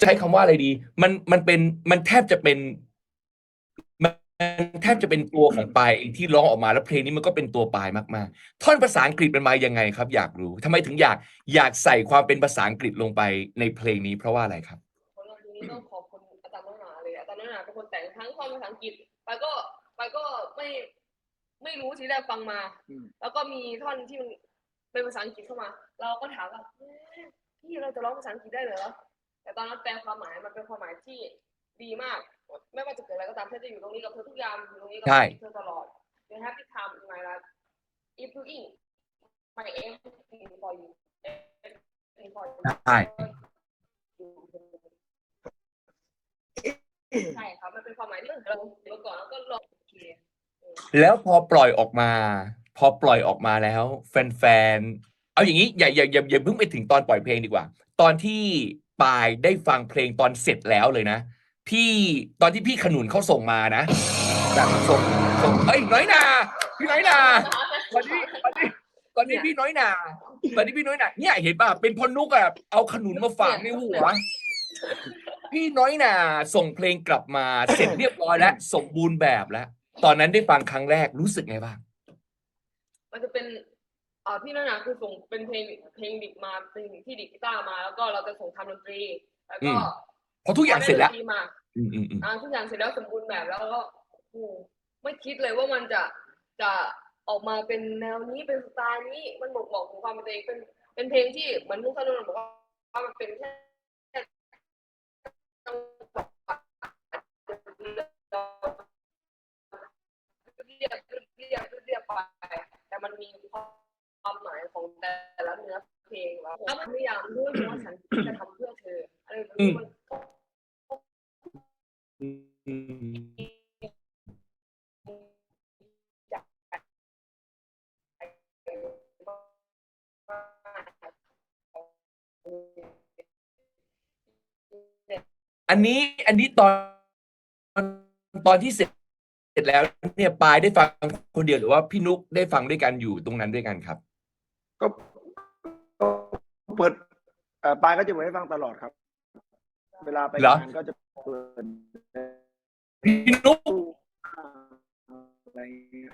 ใช้คำว่าอะไรดี มันมันเป็นมันแทบจะเป็นมันแทบจะเป็นตัวของปายเองที่ร้องออกมาแล้วเพลงนี้มันก็เป็นตัวปายมากๆ ท่อนภาษาอังกฤษมันมายังไงครับ อยากรู้ทำไมถึงอยากอยากใส่ความเป็นภาษาอังกฤษลงไปในเพลงนี้เพราะว่าอะไรครับคนเราทีนี้ต้องขอบคุณอาจารย์น้อยหนาเลยอาจารย์น้อยหนาเป็นคนแต่งทั้งท่อนภาษาอังกฤษไปก็ไปก็ไม่ไม่รู้ทีแรกฟังมาอืมแล้วก็มีท่อนที่มันเป็นภาษาอังกฤษเข้ามา เราก็ถามว่าเอ๊ะพี่เราจะร้องภาษาอังกฤษได้เหรอ แต่ตอนนั้นแปลความหมายมันเป็นความหมายที่ดีมาก ไม่ว่าจะเกิดอะไรก็ตามเธอจะอยู่ตรงนี้กับเธอทุกอย่างอยู่ตรงนี้กับใช่เธอตลอด You happy time in my life if you in my everything for you everything for you ใช่ใช่ครับมันเป็นความหมายที่เราเดี๋ยวก่อนแล้วก็ลองโอเคแล้วพอปล่อยออกมา พอปล่อยออกมาแล้ว แฟนๆ เอาอย่างนี้อย่าอย่าอย่าอย่าเพิ่งไปถึงตอนปล่อยเพลงดีกว่า ตอนที่ ปายได้ฟังเพลงตอนเสร็จแล้วเลยนะ พี่ตอนที่พี่ขนุนเขาส่งมานะแบบส่งส่งเอ้ยน้อยนาพี่น้อยนาตอนนี้ตอนนี้ตอนนี้พี่น้อยนาตอนนี้พี่น้อยนาเนี่ยเห็นป่ะเป็นพอนุกอะเอาขนุนมาฝากในหัวพี่น้อยนาส่งเพลงกลับมาเสร็จเรียบร้อยแล้วสมบูรณ์แบบแล้ว ตอนนั้นได้ฟังครั้งแรกรู้สึกไงบ้างมันจะเป็น อ่าพี่น้อยหนาคือส่งเป็นเพลงเพลงดิบมาเพลงที่ดิบกีตาร์มา แล้วก็เราจะส่งทำดนตรี แล้วอืก็มพอทุกอย่างเสร็จแล้วพได้ดนตมาอืมอืมอืมอ่าทุกอย่างเสร็จแล้วสมบูรณ์แบบแล้วก็โอ้โหไม่คิดเลยว่ามันจะจะออกมาเป็นแนวนี้เป็นสไตล์นี้มันบอกบอกถึงความเป็นตัวเองเป็นเป็นเพลงที่เหมือนมุกขนุนบอกว่ามันเป็นแค่จังหวะเรียบเรียบเรียบไปแต่มันมีความ ความหมายของแต่ละเนื้อเพลงแล้วแล้วมันพยายามรู้วยว่าฉันจะทำเพื่อเธออะไรแบบนี้มันก็อันนี้อันนี้ตอนตอนที่เสร็จเสร็จแล้วเนี่ยปายได้ฟังคนเดียวหรือว่าพี่นุกได้ฟังด้วยกันอยู่ตรงนั้นด้วยกันครับ ก็ก็เปิดเอ่อปายก็จะเปิดให้ฟังตลอดครับ เวลาไปเหรอ งานก็จะเปิดพี่นุกอะไรอย่างเงี้ย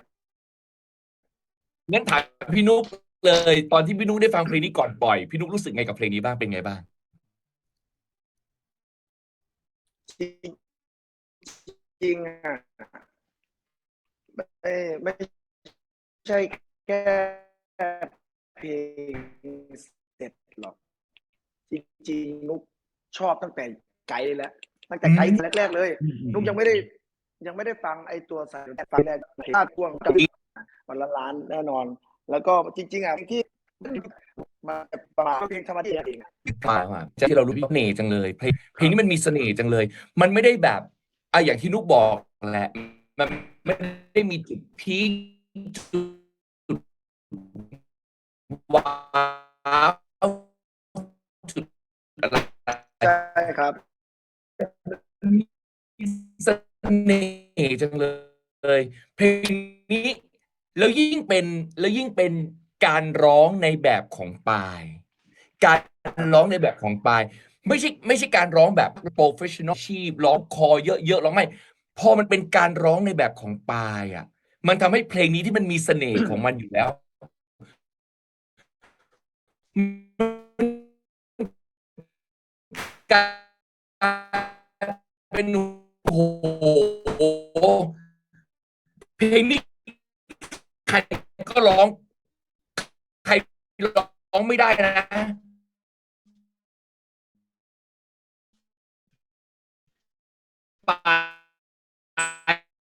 งั้นถามพี่นุกเลย ตอนที่พี่นุกได้ฟังเพลงนี้ก่อนปล่อยพี่นุกรู้สึกไงกับเพลงนี้บ้างเป็นไงบ้าง จริงจริงๆอะไม่ไม่ใช่แค่ เพลงเสร็จหรอก จริงๆนุกชอบตั้งแต่ไกด์แล้วตั้งแต่ไกด์แรกๆเลย นุกยังไม่ได้ ยังไม่ได้ฟังไอตัวสายฟังแรกถ้าพ่วงกับวันละล้านแน่นอน แล้วก็จริง ๆอะที่มาประมาณเพลงธรรมดาเองอะมามาจากที่เรารู้พี่เสน่ห์จังเลยเพลงเพลงนี้มันมีเสน่ห์จังเลย มันไม่ได้แบบอะอย่างที่นุกบอกแหละมันไม่ได้มีจุดพีคจุด ว้าวจุดอะไรใช่ครับมีเสน่ห์จังเลย เพลงนี้แล้วยิ่งเป็นแล้วยิ่งเป็นการร้องในแบบของปาย การร้องในแบบของปาย ไม่ใช่ไม่ใช่การร้องแบบโปรเฟชชั่นอลชีพร้องคอเยอะๆร้องไม่พอมันเป็นการร้องในแบบของปายอะ มันทำให้เพลงนี้ที่มันมีเสน่ห์ของมันอยู่แล้ว การเป็นโอ้โหเพลงนี้ใครก็ร้อง ใครร้องไม่ได้นะ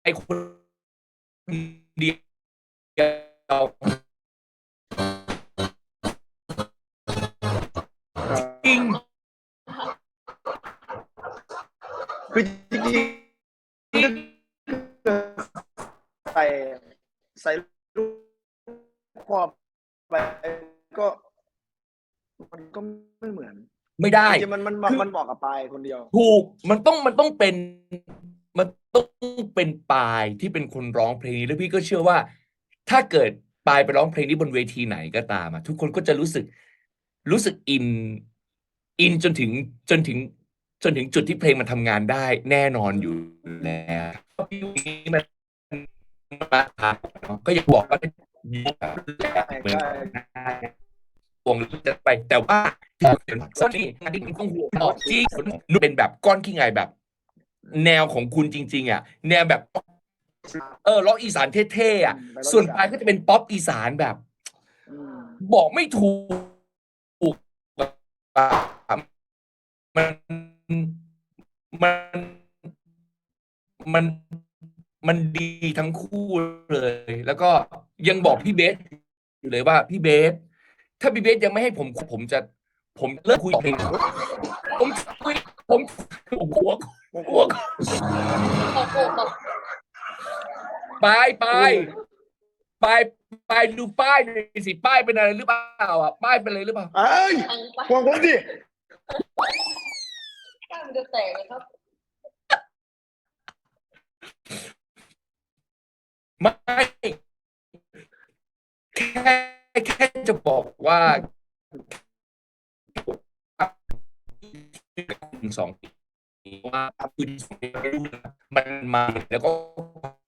ปคน ไม่ได้ จริงๆมันมันมันมันบอกกับปายคนเดียว ถูกมันต้องมันต้องเป็นมันต้องเป็นปายที่เป็นคนร้องเพลงนี้แล้วพี่ก็เชื่อว่า ถ้าเกิดปายไปร้องเพลงนี้บนเวทีไหนก็ตามอะทุกคนก็จะรู้สึกรู้สึกอิน อินจนถึงจนถึงจนถึงจุดที่เพลงมันทำงานได้แน่นอนอยู่แล้วพี่นี้มันมาก็ยังบอกว่ายุคแบบเหมือน วงจะไป แต่ว่าส่วนนี้งานที่มันคงหัวออกที่นุ่นเป็นแบบก้อนขี้ไงแบบ แนวของคุณจริง ๆ อะ แนวแบบเออร้องอีสานเท่ๆอะ ส่วนปลายก็จะเป็นป๊อปอีสานแบบอืมบอกไม่ถูกอะมันมันมันมันดีทั้งคู่เลย แล้วก็ยังบอกพี่เบสอยู่เลยว่าพี่เบส ถ้าพี่เบสยังไม่ให้ผมผมจะ ผมเลิกคุยเพลงผมคุยผมผมกลัวกลัวไปไปไปไปดูป้ายหน่อยสิป้ายเป็นอะไรหรือเปล่าอะป้ายเป็นอะไรหรือเปล่าเอ้ยทางไปห่วงผมดิป้ายมันจะแตกเลยครับไม่แค่ แค่จะบอกว่าสองว่าคือสองมันมาแล้วก็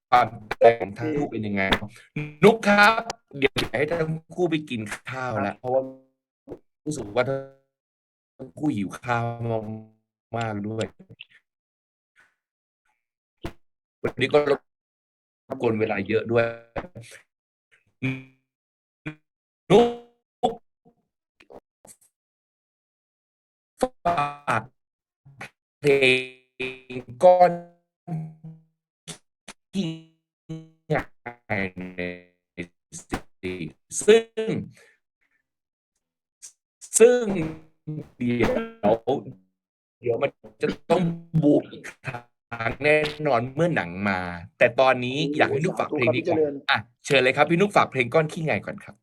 ความแตกของทั้งคู่เป็นยังไง นุกครับ เดี๋ยวให้ทั้งคู่ไปกินข้าวแล้วเพราะว่ารู้สึกว่าทั้งคู่หิวข้าวมากด้วยวันนี้ก็รบกวนเวลาเยอะด้วย นุกฝากเพลงก้อนที่ใหญ่ในสิซึ่ง ซึ่งเดี๋ยวเดี๋ยวมันจะต้องบูมอีกครั้งแน่นอนเมื่อหนังมา แต่ตอนนี้อยากให้นุกฝากเพลงนี้ก่อนอะเชิญเลยครับพี่นุกฝากเพลงก้อนขี้ไงก่อนครับ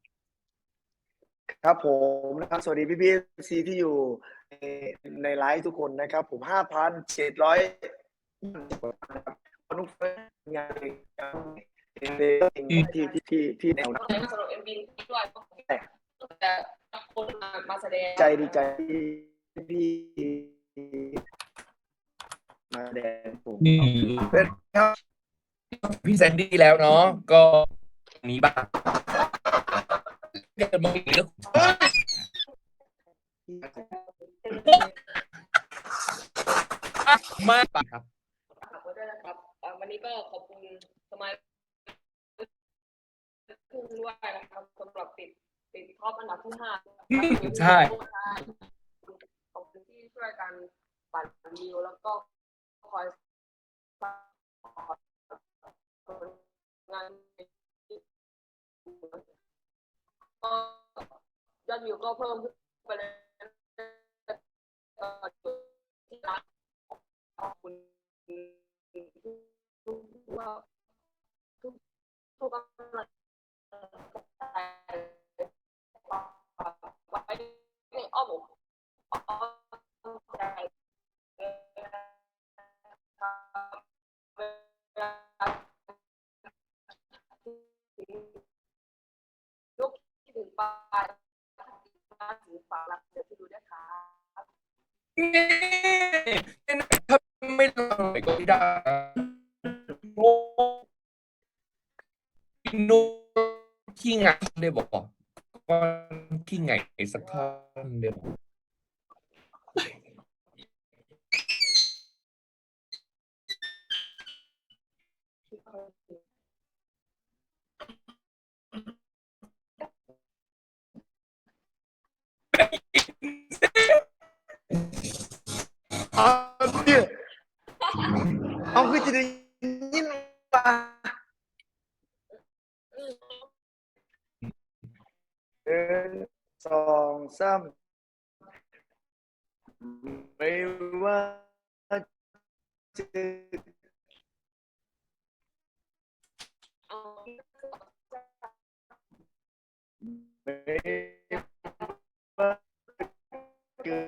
ครับผมนะครับสวัสดีพี่พี่ซีที่อยู่ในในไลฟ์ทุกคนนะครับ ผมห้าพันเจ็ดร้อยนะครับนุกงานที่ที่ที่ที่แนวขอบคุณสำหรับเอ็มบีด้วยก็ขอบคุณแต่คนมาแสดงใจดีใจที่พี่มาแดงผมนี่เป็นครับพี่แซนดี้แล้วเนาะก็นี้บ้างเกิดมาอีกแล้วอะมากครับฝากไว้ด้วยนะครับอ่าวันนี้ก็ขอบคุณสมัยคือด้วยนะครับสำหรับติดติดท็อปอันดับที่ห้าใช่ ขอบคุณที่ช่วยกันปั่นวิวแล้วก็คอยงาน ยอดวิวก็เพิ่มขึ้นไปเลยที่รักขอบคุณทุกว่าทุกทุกกำลังใจไว้ ไองสามไม่ว่าจะไม่ว่าเกิ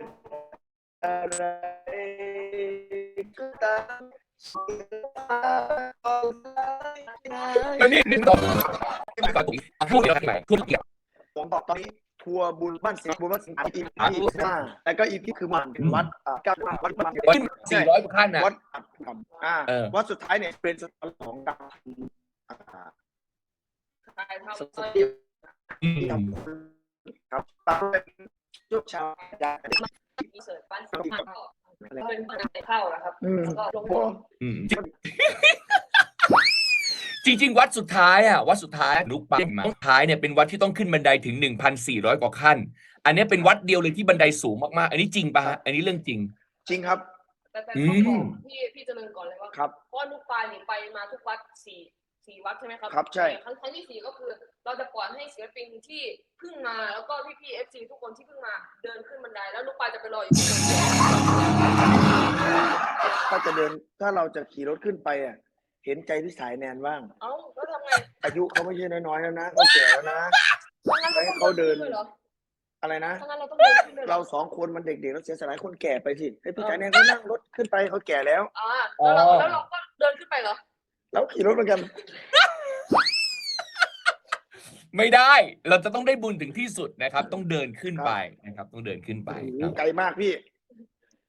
ดอะไรก็ตามสุดท้ายก็ได้อันนี้นี่ต่อต่อพูดเดียวกันไหนพูดเดียว ผมบอกตอนนี้ ทัวร์บุญบ้านสิงห์บุญบ้านสิงห์อีพีห้าแล้วก็อีพีคือมันเป็นวัดอ่าเก้าวัดวัดวัดวัดสี่ร้อยกว่าขั้นนะวัดอ่าวัดสุดท้ายเนี่ยเป็นสถานของการอ่าถ่ายทำสติอืมครับตามเป็นยุคชาวดามีเสิร์ชบ้านสิงห์เป็นคนเข้านะครับแล้วก็ลงโอ้อืม จริง ๆ วัดสุดท้ายอะวัดสุดท้ายนุกปางมาสุดท้ายเนี่ยเป็นวัดที่ต้องขึ้นบันไดถึง 1,400 กว่าขั้น อันเนี้ยเป็นวัดเดียวเลยที่บันไดสูงมากๆ อันนี้จริงปะฮะอันนี้เรื่องจริง จริงครับ แต่แต่อืต้องบอมกพี่พี่เจริญก่อนเลยว่าครับเพราะว่านุกปลายนี่ไปมาทุกวัดสี่สี่วัดใช่ไหมครับครับใช่ครั้งครั้งที่สี่ก็คือ เราจะปล่อยให้ศิลปินที่เพิ่งมาแล้วก็พี่พี่เอฟซีทุกคนที่เพิ่งมาเดินขึ้นบันไดแล้วนุกปลายจะไปรออยู่ข้างบนถ้าจะเดินถ้าเราจะขี่รถขึ้นไปอะ เห็นใจพี่สายแนนบ้าง เอ้าแล้วทำไงอายุเขาไม่ใช่น้อยๆแล้วนะเขาแก่แล้วนะถ้างั้นเราต้องให้เขาเดินด้วยเหรออะไรนะถ้างั้นเราต้องเดินขึ้นด้วยเหรเราอสองคนมันเด็กๆเราเสียสละให้คนแก่ไปสิให้พี่สายแนนเขานั่งรถขึ้นไปเขาแก่แล้ว อ่าแล้วเราแล้วเราก็เดินขึ้นไปเหรอแล้วขี่รถเหมือนกัน ไม่ได้ เราจะต้องได้บุญถึงที่สุดนะครับ ต้องเดินขึ้นไปนะครับ ต้องเดินขึ้นไปโอ้โหครับ ไกลมากพี่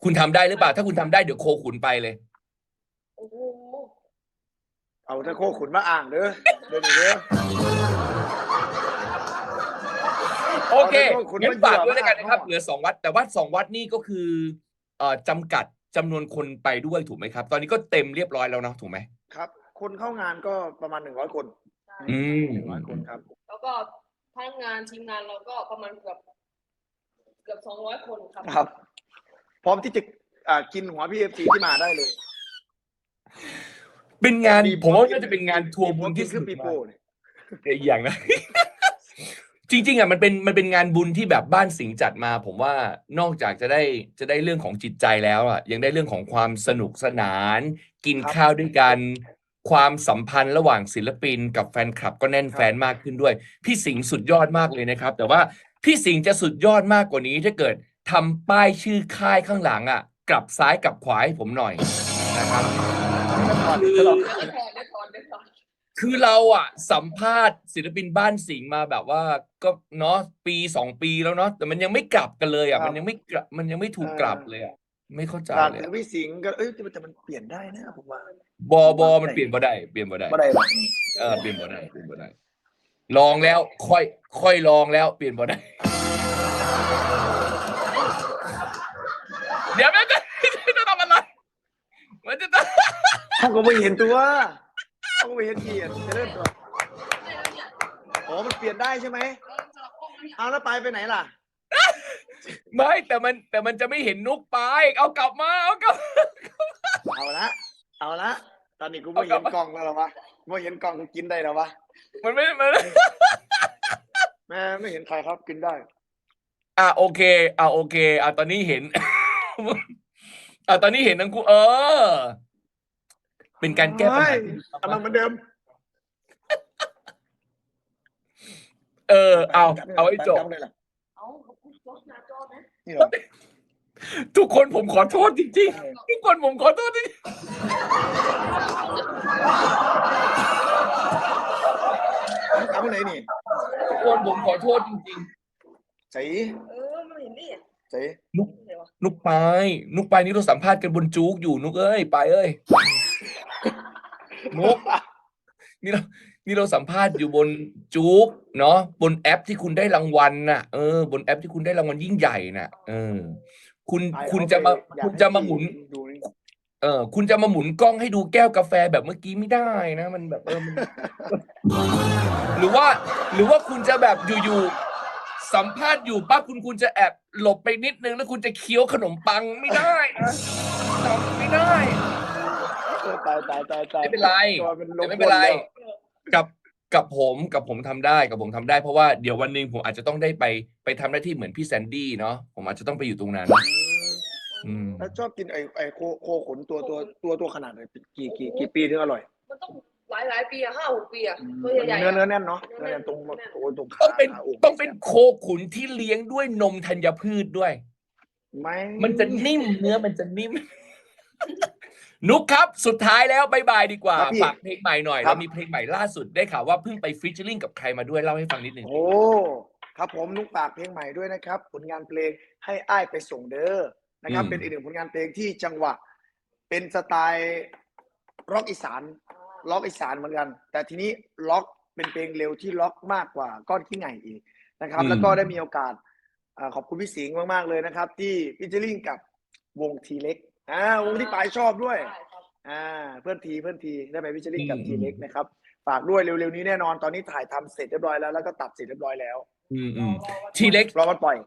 คุณทำได้หรือเปล่า ถ้าคุณทำได้เดี๋ยวโคขุนไปเลยโอ้โห เอาถ้าโคขุนมาอ่างเด้อเดินอยู่เด้อ โอเคเอาเถอะคุณงั้นฝากด้วยไม่แล้วเบื่อกันนะครับมากเหลือสองวัด แต่วัดสองวัดนี่ก็คือเอ่อจำกัดจำนวนคนไปด้วยถูกไหมครับ ตอนนี้ก็เต็มเรียบร้อยแล้วเนาะถูกไหม ครับ คนเข้างานก็ประมาณหนึ่งร้อยคนใช่อืม หนึ่งร้อยคนครับ แล้วก็พนักงานทีมงานเราก็ประมาณเกือบเกือบสองร้อยคนครับ ครับ พร้อมที่จะอ่ากินหัวพี่เอฟซีที่มาได้เลย เป็นงานมีผมว่าน่าจะเป็นงานทัวร์มีบุญที่คืสุอดปีมาโป้กเนี่ย อีกอย่างนะ จริง ๆอะมันเป็นมันเป็นงานบุญที่แบบบ้านสิงห์จัดมา ผมว่านอกจากจะได้จะได้เรื่องของจิตใจแล้วอะยังได้เรื่องของความสนุกสนาน กินข้าวด้วยกัน ความสัมพันธ์ระหว่างศิลปินกับแฟนคลับก็แน่นแฟนมากขึ้นด้วย พี่สิงห์สุดยอดมากเลยนะครับ แต่ว่าพี่สิงห์จะสุดยอดมากกว่านี้ถ้าเกิดทำป้ายชื่อค่ายข้างหลังอะ กลับซ้ายกลับขวาให้ผมหน่อยนะครับ เดี๋ยวถอนเดี๋ยวถอนเดี๋ยวถอนคือเราอะสัมภาษณ์ศิลปินบ้านสิงห์มาแบบว่าก็เนาะปีสองปีแล้วเนาะแต่มันยังไม่กลับกันเลยอะมันยังไม่กลับมันยังไม่ถูกกลับเลยอะไม่เข้าใจผ่านเลยถึอะงพี่สิงห์ก็เอ้ยแต่มันเปลี่ยนได้นะผมว่าบอบอมันเปลี่ยนบ่ได้เปลี่ยนบ่ได้บ่ได้หรอกเออเปลี่ยนบ่ได้เปลี่ยนบ่ได้ลองแล้วค่อย ค่อยลองแล้วเปลี่ยนบ่ได้เดี๋ยวมันจะจะทำอะไรมันจะต้อง เขาก็ไม่เห็นตัวเขาก็ไม่เห็นเกียรติจะเริ่มตัวได้แล้วเนี่ยอ๋อมันเปลี่ยนได้ใช่ไหมเออสลับกล้องแล้วเนี่ยเอาแล้วไปไปไหนล่ะ ไม่แต่มันแต่มันจะไม่เห็นนุกไป เอากลับมาเอากลับ เอาละ เอาละ ตอนนี้กูไม่เห็นกล่องแล้วหรอวะไม่เห็นกล่องกูกินได้แล้ววะ มันไม่มันแม่ไม่เห็นใครครับกินได้ อะโอเค อะโอเค อะตอนนี้เห็น อะตอนนี้เห็นทั้งคู่เออ เป็นการแก้ปัญหาที่ดีเอามากมาเหมือนเดิม เออ เอา เอาให้จบจำได้ล่ะเอาขอบคุณโจ๊กหน้าจอนะนี่เหรอทุกคนผมขอโทษจริงๆ ทุกคนผมขอโทษจริงเอาไหนนี่ๆทุกคนผมขอโทษจริงใส่เออมันเห็นนี่ใส่เดี๋ยวๆนุกไปายนุกไปายนี่เราสัมภาษณ์กันบนจูกอยู่นุกเอ้ยไปายเอ้ย นุกนี่เรานี่เราสัมภาษณ์อยู่บนจูกเนาะบนแอปที่คุณได้รางวัลน่ะเออบนแอปที่คุณได้รางวัลยิ่งใหญ่น่ะ เออ คุณไปคุณจะมาอยกคุณจะมาหมุนดูนี่เออ คุณจะมาหมุนกล้องให้ดูแก้วกาแฟแบบเมื่อกี้ไม่ได้นะ มันแบบเออมันหรือว่า หรือว่าคุณจะแบบอยู่ๆสัมภาษณ์อยู่ปั๊บคุณคุณจะแอบหลบไปนิดนึงแล้วคุณจะเคี้ยวขนมปังไม่ได้นะทำไม่ได้เออ ตายตายตายตายไม่เป็นไรตัวเป็นลแต่มไม่เป็นไรบแล้วกับกับผมกับผมทำได้กับผมทำได้เพราะว่าเดี๋ยววันหนึ่งผมอาจจะต้องได้ไปไปทำหน้าที่เหมือนพี่แซนดี้เนาะผมอาจจะต้องไปอยู่ตรงนั้น อืม แล้วชอบกินไอ้ไอ้โคโคขนตัวตัวตัวตัวขนาดไหนกี่กี่กี่ปีถึงอร่อยมันต้องหลายหลายๆปีอะห้าหกปีอะอืมตัวใหญ่ๆเนื้ออะ เนื้อแน่นเนาะเนื้อแน่นตรงโอ้ตรงขาต้องเป็นขาอกต้องเป็นโคขุนที่เลี้ยงด้วยนมธัญพืชด้วย ไม่มันจะนิ่มเนื้อมันจะนิ่ม นุกครับสุดท้ายแล้วบายบายดีกว่าครับพี่ฝากเพลงใหม่หน่อยครับ เรามีเพลงใหม่ล่าสุดได้ข่าวว่าเพิ่งไปฟิชเชอร์ลิงกับใครมาด้วยเล่าให้ฟังนิดหนึ่งโอ้ ครับผมนุกฝากเพลงใหม่ด้วยนะครับ ผลงานเพลงให้อ้ายไปส่งเด้อนะครับ อืม เป็นอีกหนึ่งผลงานเพลงที่จังหวะ เป็นสไตล์ร็อกอีสานล็อกอีสานเหมือนกัน แต่ทีนี้ล็อกเป็นเพลงเร็วที่ล็อกมากกว่าก้อนขี้ไห่อีกนะครับแล้วก็ได้มีโอกาสอ่าขอบคุณพี่สิงห์มากๆเลยนะครับ ที่พิจิริงกับวงทีเล็ก อ่าวงที่ปายชอบด้วยใช่ครับอ่า เพื่อนทีเพื่อนทีได้ไปพิจิริงกับอืมทีเล็กนะครับฝากด้วยเร็วๆนี้แน่นอนตอนนี้ถ่ายทำเสร็จเรียบร้อยแล้วแล้วก็ตัดเสร็จเรียบร้อยแล้ว อืมอืมเราเราทีเล็กรอมันปล่อย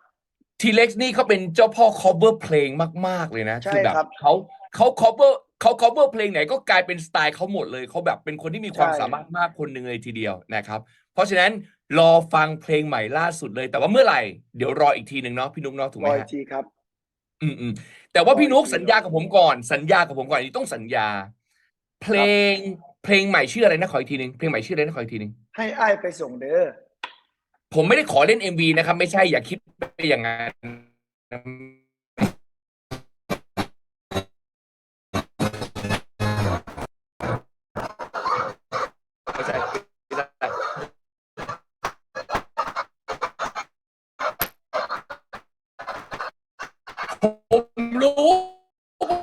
ทีเล็กนี่เขาเป็นเจ้าพ่อ cover เพลงมาก ๆ เลยนะใช่คือแบบครับเขาเขา cover เขา cover เพลงไหนก็กลายเป็นสไตล์เขาหมดเลยเขาแบบเป็นคนที่มีความใช่สามารถมากคนหนึ่งเลยทีเดียวนะครับ เพราะฉะนั้นรอฟังเพลงใหม่ล่าสุดเลย แต่ว่าเมื่อไหร่ เดี๋ยวรออีกทีหนึ่งเนาะพี่นุ๊กเนาะถูกไหรมออีฮะกทีครับ อืมอืม แต่ว่าพี่นุ๊กรออีกทีสัญญากับผมก่อน สัญญากับผมก่อนอันนี้ต้องสัญญา เพลงเพลงใหม่ชื่ออะไรนะขออีกทีหนึ่งเพลงใหม่ชื่ออะไรนะขออีกทีหนึ่งให้อ้ายไปส่งเด้อผมไม่ได้ขอเล่น MV นะครับ ไม่ใช่อย่าคิดไปอย่างนั้น รู้ว่า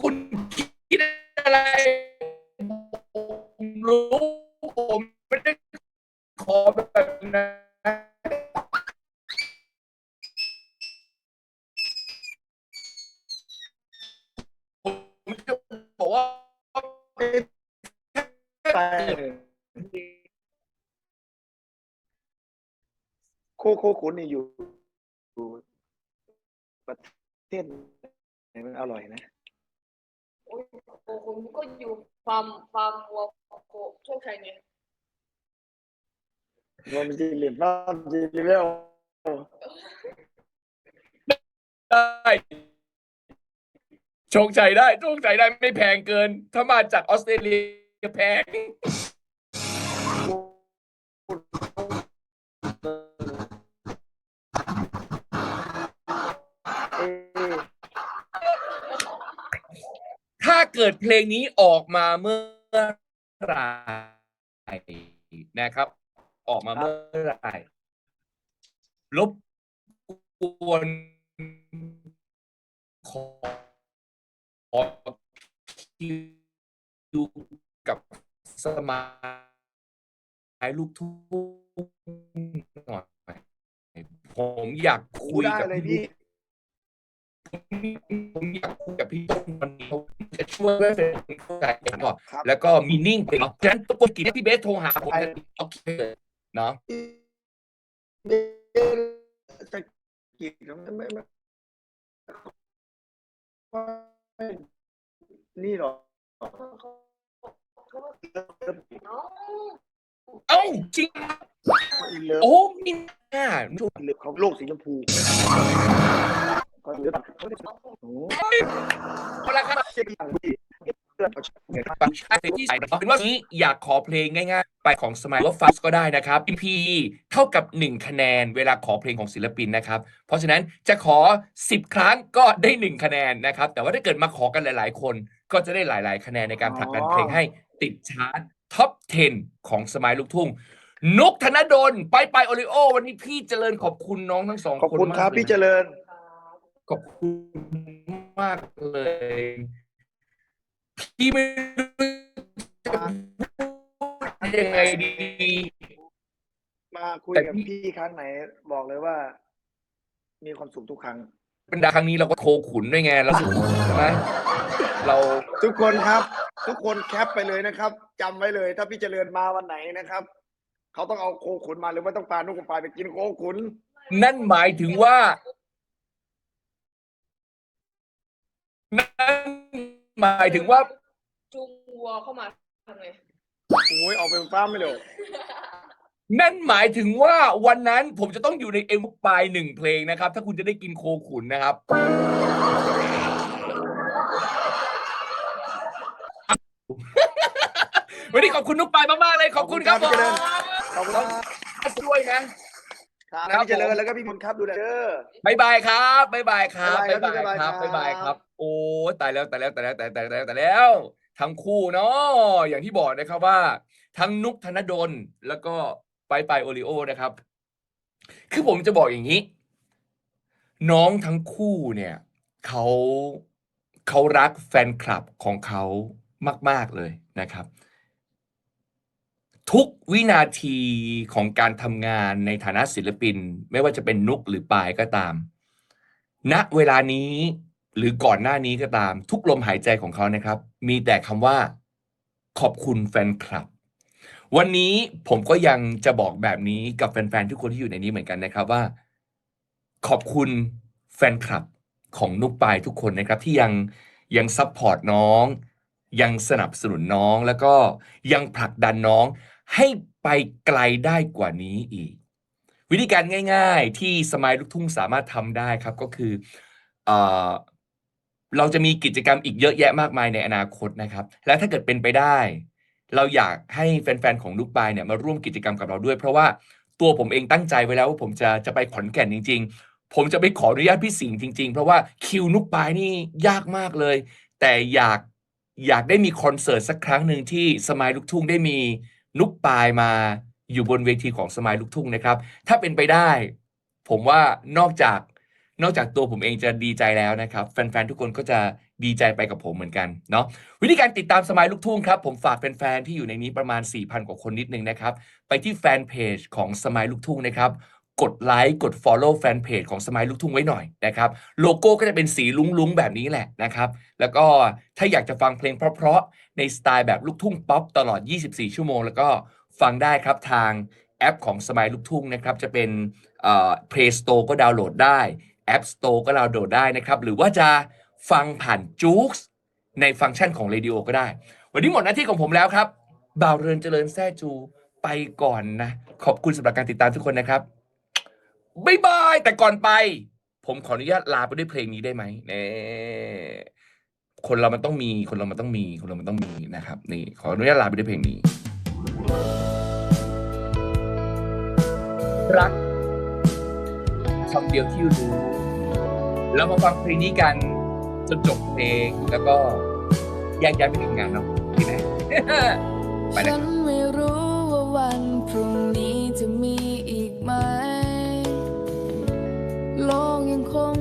คุณคิดอะไร ผมรู้ ผมไม่ได้ขอแบบนั้นผมจะบอกว่าไปโคโคขุนนี่อยู่ประเทศไหนมันอร่อยนะ โอ้ยโอ้คุณก็อยู่ฟาร์มฟาร์มวัวโคโชคชัยไง มันจะเหรียญบ้านจะเรียกได้โชคชัยได้โชคชัยได้ไม่แพงเกิน ถ้ามาจากออสเตรเลียแพง ถ้าเกิดเพลงนี้ออกมาเมื่อไหร่นะครับ ออกมาเมื่อไหร่รบกวนขอขอคิวกับสมัยลูกทุ่งหน่อยผมอยากคุพูดยได้กับเลยพี่พี่ผมอยากคุยกับพี่ต้นวันนี้เขาจะช่วยให้เป็นคนเข้าใจกันก่อนครับแล้วก็มีนิ่งเพลงฉะนั้นปกติที่พี่เบสโทรหาผมจะโอเค เนาะจะกินไม่ไม่ไม่ไม่นี่หรอเขาเขาเขาน้องเอ้าจริงอินเลิฟโอ้มีหน้าอินเลิฟเขาโลกสีชมพูก็เลือกโอ้เอาละครับเช็คอย่างดีเพื่ อนเขาชอบเนี่ยปังชาติที่ใส่เอาเป็นว่านี้อยากขอเพลงง่ายๆ ไปของสมัยว่าฟัสก็ได้นะครับ EP เท่ากับ 1 คะแนนเวลาขอเพลงของศิลปินนะครับ เพราะฉะนั้นจะขอ 10 ครั้งก็ได้ 1 คะแนนนะครับ แต่ว่าถ้าเกิดมาขอกันหลาย ๆ คนก็จะได้หลาย ๆ คะแนนในการผลักดันเพลงให้ติดชาร์ตท็อป 10 ของสมัยลูกทุ่งนุกธนดลไปไปโอริโอ วันนี้พี่เจริญขอบคุณน้องทั้งสองขอบคนคุณมากครับเลยพี่เจริญขอบคุณมากเลย พี่ไม่รู้จะพูดยังไงดี มาคุยแต่กับพี่ พี่ครั้งไหน บอกเลยว่า มีความสุขทุกครั้งบรรดาครั้งนี้เราก็โคขุนด้วยไงเราสุดใช่ไหมเราทุกคนครับ ทุกคนแคปไปเลยนะครับจำไว้เลย ถ้าพี่เจริญมาวันไหนนะครับ เขาต้องเอาโคขุนมาหรือไม่ต้องปลานุกกับปลาไปกินโคขุน นั่นหมายถึงว่า นั่น หมายถึงว่าจูงวัวเข้ามาทำไงโอ้ยออกไปเป็นฟ้าไม่เร็วนั่นหมายถึงว่าวันนั้นผมจะต้องอยู่ในเอ็มปลายหนึ่งเพลงนะครับ ถ้าคุณจะได้กินโคขุนนะครับ วันนี้ขอบคุณนุกปายมากๆเลยขอบคุณครับผมขอบคุณครับด้วยนะครับครับพี่เจริญแล้วก็พี่มนต์ครับดูแลเด้อบายบายครับบายบายครับบ๊าบายยบาบายยครับบ๊ายบายบายบายคครัรับบ โอ้ตายแล้วตายแล้วตายแล้วตายแล้วตายแล้วตายแล้ว ทั้งคู่เนาะอย่างที่บอกนะครับว่า ทั้งนุกธนดลแล้วก็ไปไปโอริโอนะครับ คือผมจะบอกอย่างนี้ น้องทั้งคู่เนี่ยเขาเขารักแฟนคลับของเขามาก ๆเลยนะครับ ทุกวินาทีของการทำงานในฐานะศิลปิน ไม่ว่าจะเป็นนุกหรือปายก็ตามณเวลานี้ หรือก่อนหน้านี้ก็ตาม ทุกลมหายใจของเขานะครับ มีแต่คำว่า ขอบคุณแฟนคลับ วันนี้ผมก็ยังจะบอกแบบนี้กับแฟนๆทุกคนที่อยู่ในนี้เหมือนกันนะครับว่า ขอบคุณแฟนคลับของนุกปายทุกคนนะครับ ที่ยังยังซัพพอร์ตน้อง ยังสนับสนุนน้องแล้วก็ยังผลักดันน้องให้ไปไกลได้กว่านี้อีก วิธีการง่าย ๆ ที่สมัยลูกทุ่งสามารถทำได้ครับก็คือเอ่อ เราจะมีกิจกรรมอีกเยอะแยะมากมายในอนาคตนะครับ และถ้าเกิดเป็นไปได้ เราอยากให้แฟนๆของนุกปายเนี่ยมาร่วมกิจกรรมกับเราด้วย เพราะว่าตัวผมเองตั้งใจไว้แล้วว่าผมจะจะไปขอนแก่นจริง ๆ ผมจะไปขออนุญาตพี่สิงห์จริง ๆ เพราะว่าคิวนุกปายนี่ยากมากเลย แต่อยากอยากได้มีคอนเสิร์ตสักครั้งหนึ่งที่สมัยลูกทุ่งได้มีนุกปายมาอยู่บนเวทีของสมัยลูกทุ่งนะครับ ถ้าเป็นไปได้ ผมว่านอกจาก นอกจากตัวผมเองจะดีใจแล้วนะครับ แฟนๆ ทุกคนก็จะดีใจไปกับผมเหมือนกันเนาะวิธีการติดตามสมัยลูกทุ่งครับผมฝากแฟนๆ ที่อยู่ในนี้ประมาณ 4,000 กว่าคนนิดนึงนะครับ ไปที่แฟนเพจของสมัยลูกทุ่งนะครับกดไลค์กด Follow แฟนเพจของสมัยลูกทุ่งไว้หน่อยนะครับโลโก้ก็จะเป็นสีลุ้งๆ แบบนี้แหละนะครับแล้วก็ถ้าอยากจะฟังเพลงเพราะๆในสไตล์แบบลูกทุ่งป๊อปตลอด 24 ชั่วโมง แล้วก็ฟังได้ครับทางแอปของสมัยลูกทุ่งนะครับจะเป็นเอ่อ Play Store ก็ดาวน์โหลดได้ App Store ก็ดาวน์โหลดได้นะครับ หรือว่าจะฟังผ่านจู๊กในฟังก์ชันของ Radio ก็ได้ วันนี้หมดหน้าที่ของผมแล้วครับบ่าวเรือนเจริญแซ่จูไปก่อนนะ ขอบคุณสำหรับการติดตามทุกคนนะครับบ๊ายบาย แต่ก่อนไป ผมขออนุญาตลาไปด้วยเพลงนี้ได้ไหมเน่คนเรามันต้องมีคนเรามันต้องมีคนเรามันต้องมีนะครับ นี่ ขออนุญาตลาไปด้วยเพลงนี้ รัก คำเดียวที่รู้ แล้วมาฟังเพลงนี้กันจนจบเพลงแล้วก็แยกย้ายไปทำงานเนาะพี่แมไปเล้ว่าวันพรุ่งนี้จะมีอีกไหมโลกยังคง